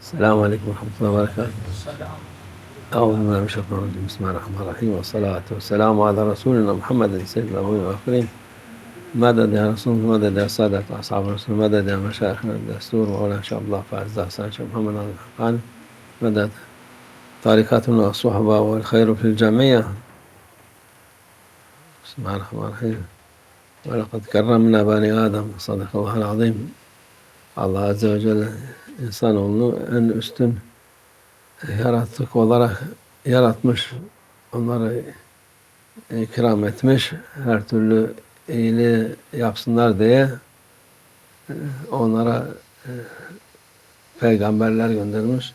السلام عليكم ورحمة الله وبركاته. أعوذ بالله من الشيطان الرجيم. بسم الله الرحمن الرحيم. والصلاة والسلام على رسولنا محمد سيد الأولين والآخرين. مدد يا رسول الله مدد يا سادة أصحاب الرسول مدد يا مشايخنا الدستور وعلى إن شاء الله فأعزاء سيد محمد على الحقاني مدد. طريقتنا الصحبة والخير في الجميع. بسم الله الرحمن الرحيم. ولقد كرمنا بني آدم صدق الله العظيم. Azze ve Celle insanoğlunu en üstün yaratık olarak yaratmış. Onları ikram etmiş. Her türlü iyiliği yapsınlar diye onlara peygamberler göndermiş.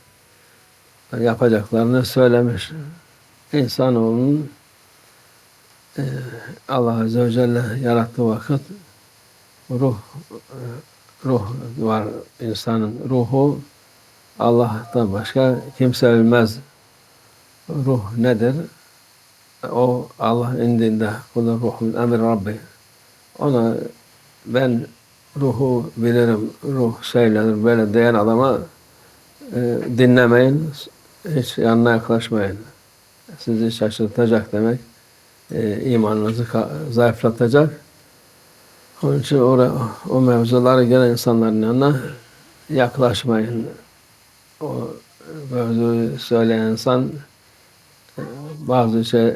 Yapacaklarını söylemiş. İnsanoğlunun Allah Azze ve Celle yarattığı vakit ruh ruh var insanın ruhu Allah'tan başka kimse ölmez. Ruh nedir? O Allah indinde kul ruhun emir Rabbi. Ona ben ruhu bilirim, ruh söylenir böyle diyen adama e, dinlemeyin, hiç yanına yaklaşmayın. Sizi şaşırtacak demek, e, imanınızı zayıflatacak. Onun için oraya, o mevzulara gelen insanların yanına yaklaşmayın. O mevzuyu söyleyen insan bazı şey,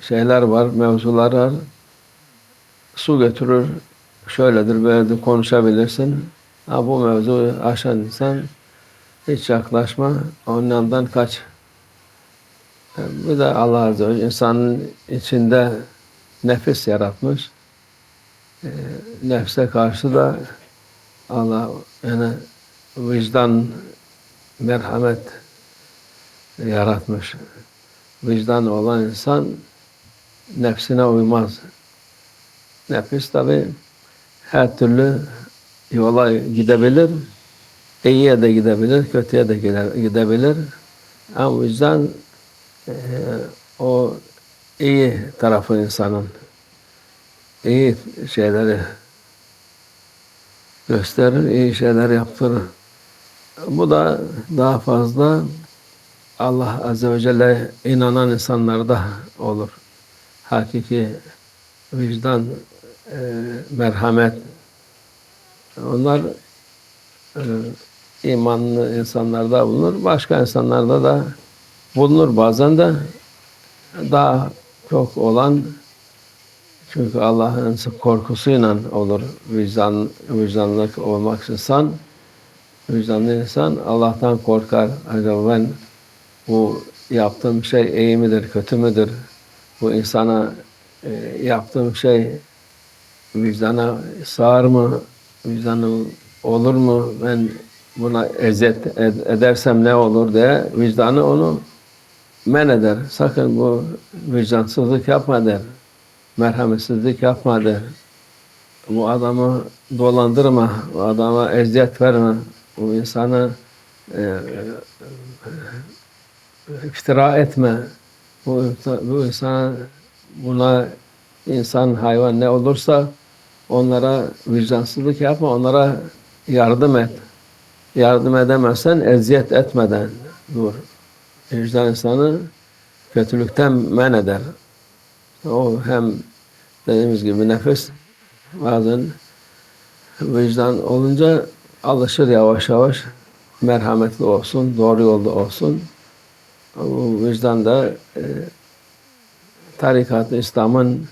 şeyler var, mevzular var. Su götürür, şöyledir, böyledir konuşabilirsin. Ha, bu mevzuyu aşan insan hiç yaklaşma, onun yanından kaç. Bir de Allah Azze ve insanın içinde nefis yaratmış e, nefse karşı da Allah yani vicdan, merhamet yaratmış. Vicdan olan insan nefsine uymaz. Nefis tabi her türlü yola gidebilir. İyiye de gidebilir, kötüye de gidebilir. Ama vicdan e, o iyi tarafı insanın iyi şeyleri gösterir, iyi şeyler yaptırır. Bu da daha fazla Allah Azze ve Celle inanan insanlarda olur. Hakiki vicdan, e, merhamet. Onlar e, imanlı insanlarda bulunur. Başka insanlarda da bulunur. Bazen de daha çok olan çünkü Allah'ın korkusuyla olur vicdan, vicdanlık olmak insan. Vicdanlı insan Allah'tan korkar. Acaba ben bu yaptığım şey iyi midir, kötü müdür? Bu insana e, yaptığım şey vicdana sığar mı? Vicdanı olur mu? Ben buna eziyet edersem ne olur diye vicdanı onu men eder. Sakın bu vicdansızlık yapma der merhametsizlik yapma. Bu adamı dolandırma, bu adama eziyet verme, bu insanı e, e, iftira etme. Bu, bu insana buna insan, hayvan ne olursa onlara vicdansızlık yapma, onlara yardım et. Yardım edemezsen eziyet etmeden dur. Vicdan insanı kötülükten men eder. O hem dediğimiz gibi nefes bazen vicdan olunca alışır yavaş yavaş merhametli olsun, doğru yolda olsun. Bu vicdan da e, tarikat İslam'ın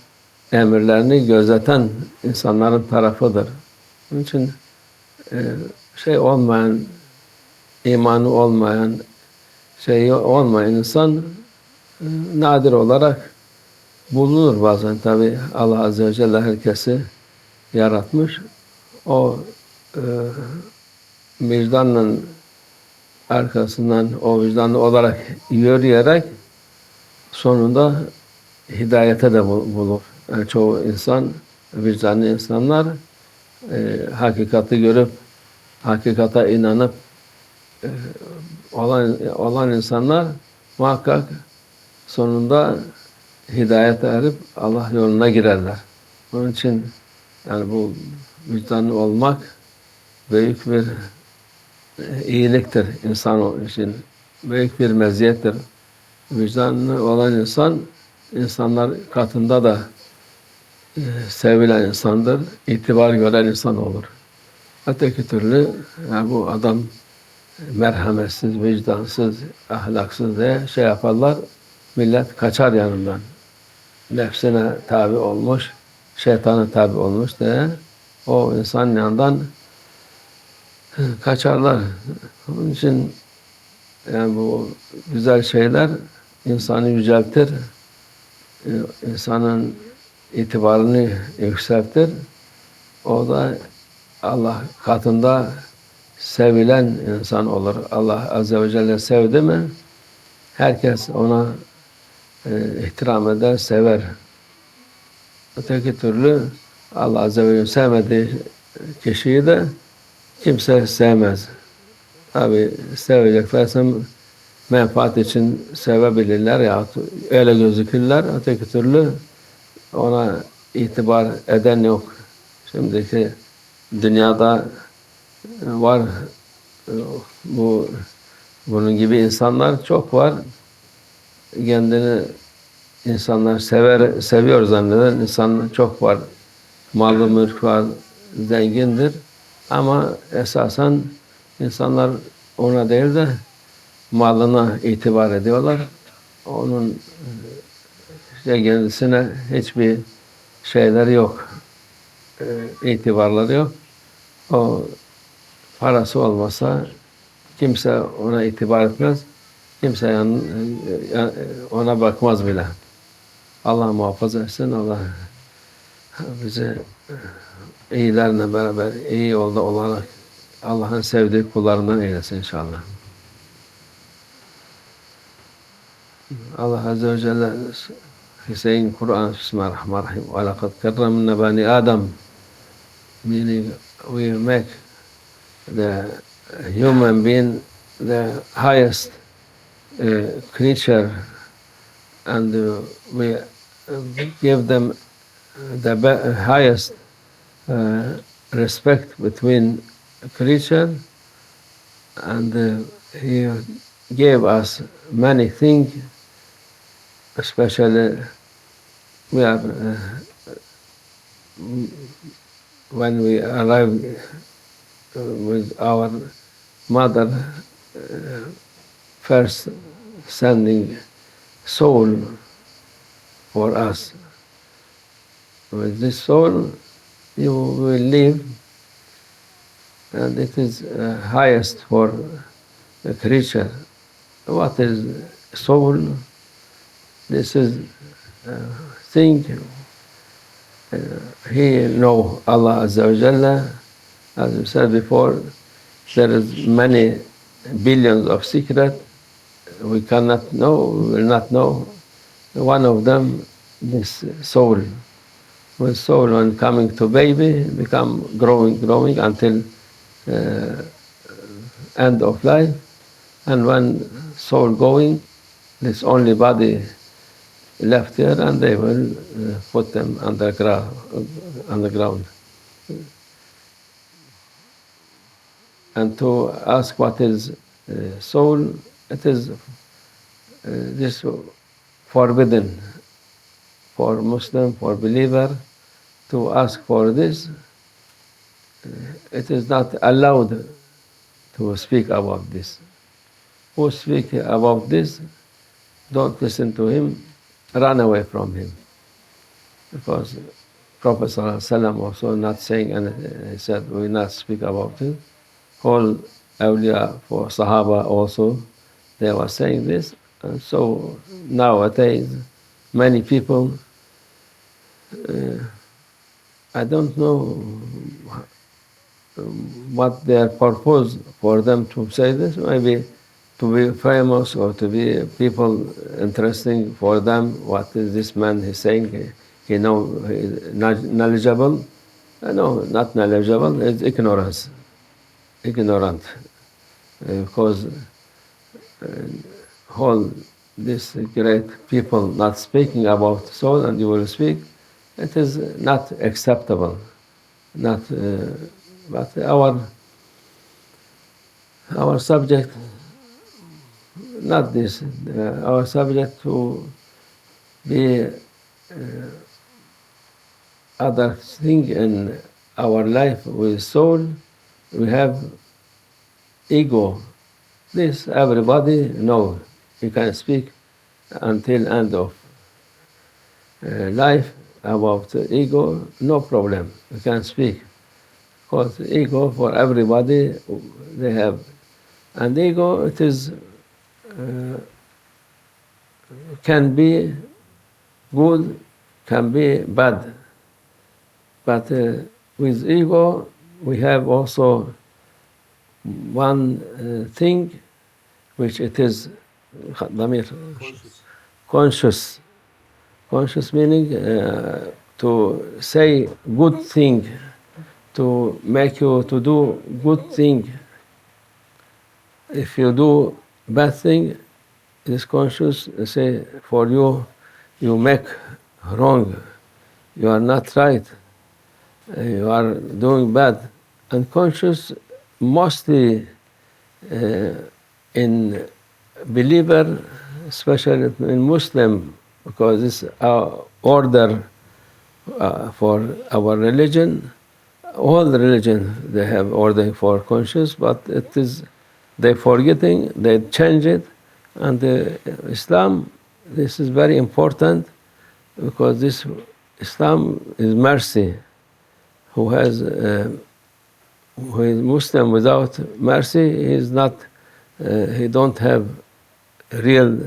emirlerini gözeten insanların tarafıdır. Onun için e, şey olmayan, imanı olmayan, şey olmayan insan e, nadir olarak bulunur bazen tabi Allah Azze ve Celle herkesi yaratmış. O e, vicdanla arkasından o vicdanlı olarak yürüyerek sonunda hidayete de bulur. Yani çoğu insan, vicdanlı insanlar e, hakikati görüp hakikata inanıp e, olan olan insanlar muhakkak sonunda hidayete erip Allah yoluna girerler. Onun için yani bu vicdanlı olmak büyük bir iyiliktir insan için. Büyük bir meziyettir. Vicdanlı olan insan, insanlar katında da e, sevilen insandır, itibar gören insan olur. Öteki türlü yani bu adam merhametsiz, vicdansız, ahlaksız diye şey yaparlar, millet kaçar yanından. Nefsine tabi olmuş, şeytana tabi olmuş diye o insan yanından kaçarlar. Onun için yani bu güzel şeyler insanı yüceltir, insanın itibarını yükseltir. O da Allah katında sevilen insan olur. Allah Azze ve Celle sevdi mi herkes ona e, ihtiram eder, sever. Öteki türlü Allah Azze ve Celle sevmediği kişiyi de kimse sevmez. Tabi seveceklerse menfaat için sevebilirler ya öyle gözükürler. Öteki türlü ona itibar eden yok. Şimdiki dünyada var bu bunun gibi insanlar çok var. Kendini insanlar sever seviyor zanneden insan çok var. Mallı mülk var, zengindir. Ama esasen insanlar ona değil de malına itibar ediyorlar. Onun işte kendisine hiçbir şeyleri yok. E, itibarları yok. O parası olmasa kimse ona itibar etmez. Kimse yan, ona bakmaz bile. Allah muhafaza etsin. Allah bizi iyilerle beraber iyi yolda olarak Allah'ın sevdiği kullarından eylesin inşallah. Allah Azze ve Celle Hüseyin Kur'an Bismillahirrahmanirrahim ve lekad kerremna bani Adam meaning we make the human being the highest uh, creature and uh, we give them the highest uh, respect between creature and uh, he gave us many things especially we are uh, when we arrived uh, with our mother uh, first sending soul for us. With this soul you will live and it is uh, highest for a creature. What is soul? This is uh, thing uh, he know Allah Azza wa Jalla. As we said before there is many billions of secret we cannot know we will not know. One of them this soul. With soul when coming to baby become growing growing until uh, end of life. And when soul going this only body left here and they will uh, put them underground underground. And to ask what is uh, soul it is uh, this forbidden for Muslim, for believer, to ask for this. It is not allowed to speak about this. Who speak about this, don't listen to him, run away from him. Because Prophet ﷺ also not saying, and he said, we not speak about it. Whole awliya for Sahaba also, they were saying this. And so nowadays, many people uh, I don't know what their purpose for them to say this. Maybe to be famous or to be people interesting for them. What is this man he's saying? He, he know he knowledgeable. Uh, no, not knowledgeable. It's ignorance, ignorant, because uh, whole this great people not speaking about soul, and you will speak it is not acceptable. Not, uh, but our our subject, not this, uh, our subject to be uh, other thing in our life with soul, we have ego. This everybody know. You can speak until end of uh, life about ego, no problem. You can speak. Because ego for everybody they have. And ego it is uh, can be good, can be bad. But uh, with ego we have also one uh, thing which it is ضمير conscious conscious meaning uh, to say good thing to make you to do good thing if you do bad thing this conscious say for you you make wrong you are not right uh, you are doing bad unconscious mostly uh, in believer especially in muslim because it's our order uh, for our religion. All the religion they have order for conscience but it is they forgetting they change it. And uh, islam this is very important because this islam is mercy who has uh, who is Muslim without mercy, he is not, uh, he don't have real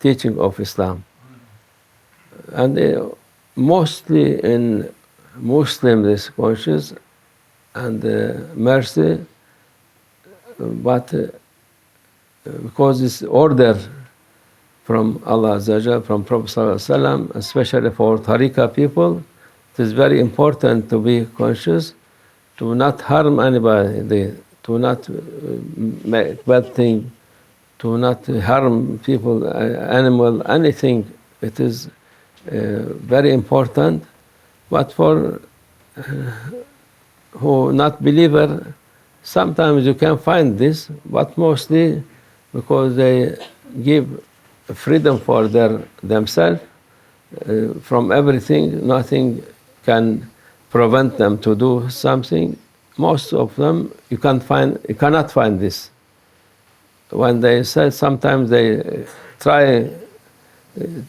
teaching of Islam. And uh, mostly in Muslim this conscious and uh, mercy, but uh, because it's order from Allah Azza from Prophet Sallallahu especially for Tariqah people, it is very important to be conscious to not harm anybody, to not make bad thing, to not harm people, animal, anything. It is uh, very important. But for uh, who not believer, sometimes you can find this, but mostly because they give freedom for their themselves uh, from everything, nothing can prevent them to do something. Most of them you can't find, you cannot find this. When they say, sometimes they try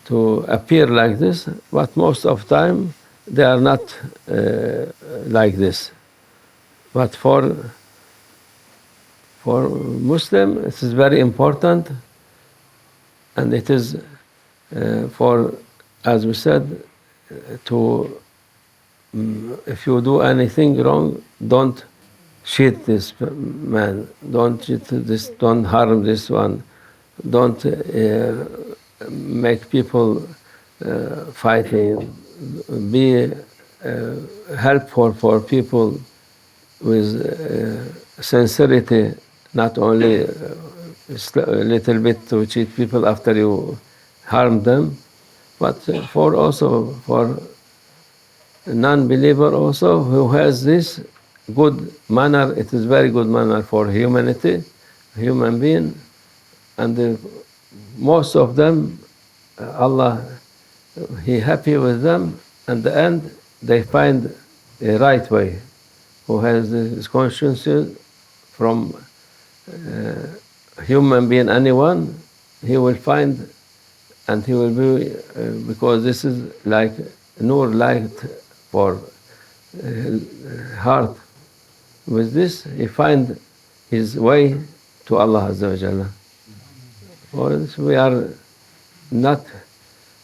to appear like this, but most of time they are not uh, like this. But for for Muslim, it is very important, and it is uh, for, as we said, to if you do anything wrong, don't cheat this man, don't cheat this, don't harm this one, don't uh, make people uh, fighting, be uh, helpful for people with uh, sincerity, not only a little bit to cheat people after you harm them, but for also for non-believer also who has this good manner, it is very good manner for humanity, human being, and the, most of them, Allah, He happy with them, and the end they find a right way, who has this conscience from uh, human being, anyone, he will find, and he will be, uh, because this is like nur light for uh, heart. With this, he find his way to Allah Azza wa Jalla. For we are not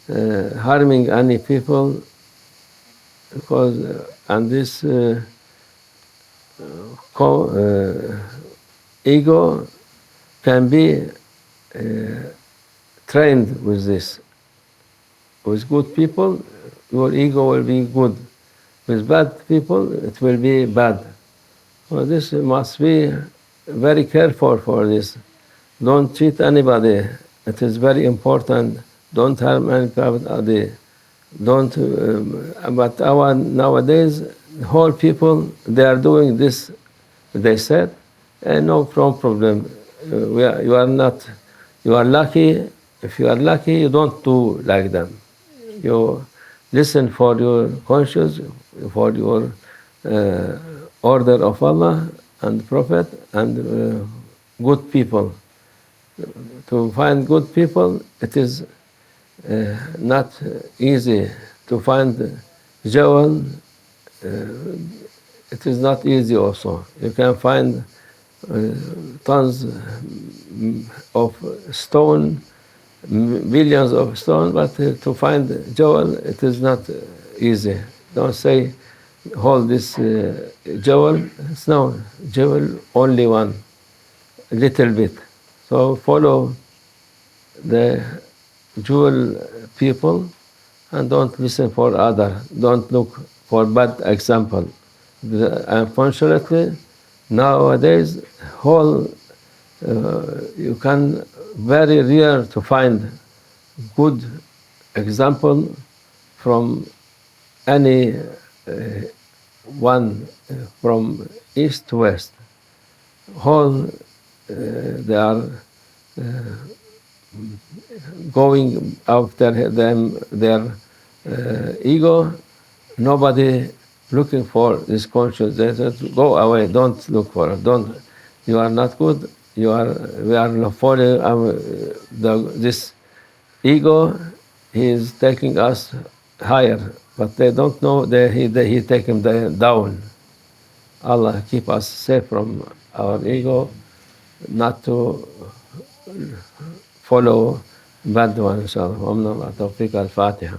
uh, harming any people because uh, and this uh, co- uh, ego can be uh, trained with this. With good people, your ego will be good. With bad people, it will be bad. So this must be very careful for this. Don't cheat anybody. It is very important. Don't harm anybody. Don't. Um, but our nowadays, whole people they are doing this. They said and no problem. Uh, are, you are not, you are lucky. If you are lucky, you don't do like them. You listen for your conscience, for your uh, order of Allah and Prophet and uh, good people. To find good people, it is uh, not easy to find jewel. Uh, it is not easy also. You can find uh, tons mm, of stone, millions of stone, but uh, to find jewel, it is not easy. Don't say, hold this uh, jewel. No, jewel only one, a little bit. So follow the jewel people and don't listen for other. Don't look for bad example. The, unfortunately, nowadays, whole uh, you can very rare to find good example from any uh, one uh, from east to west. all uh, they are going after them their ego. Nobody looking for this said, "Go away! Don't look for it. Don't. You are not good. You are. We are following um, the, this ego. He is taking us higher, but they don't know that he that he taking them down. Allah keep us safe from our ego, not to follow bad one. إن شاء الله. ومن الله توفيق الفاتحة.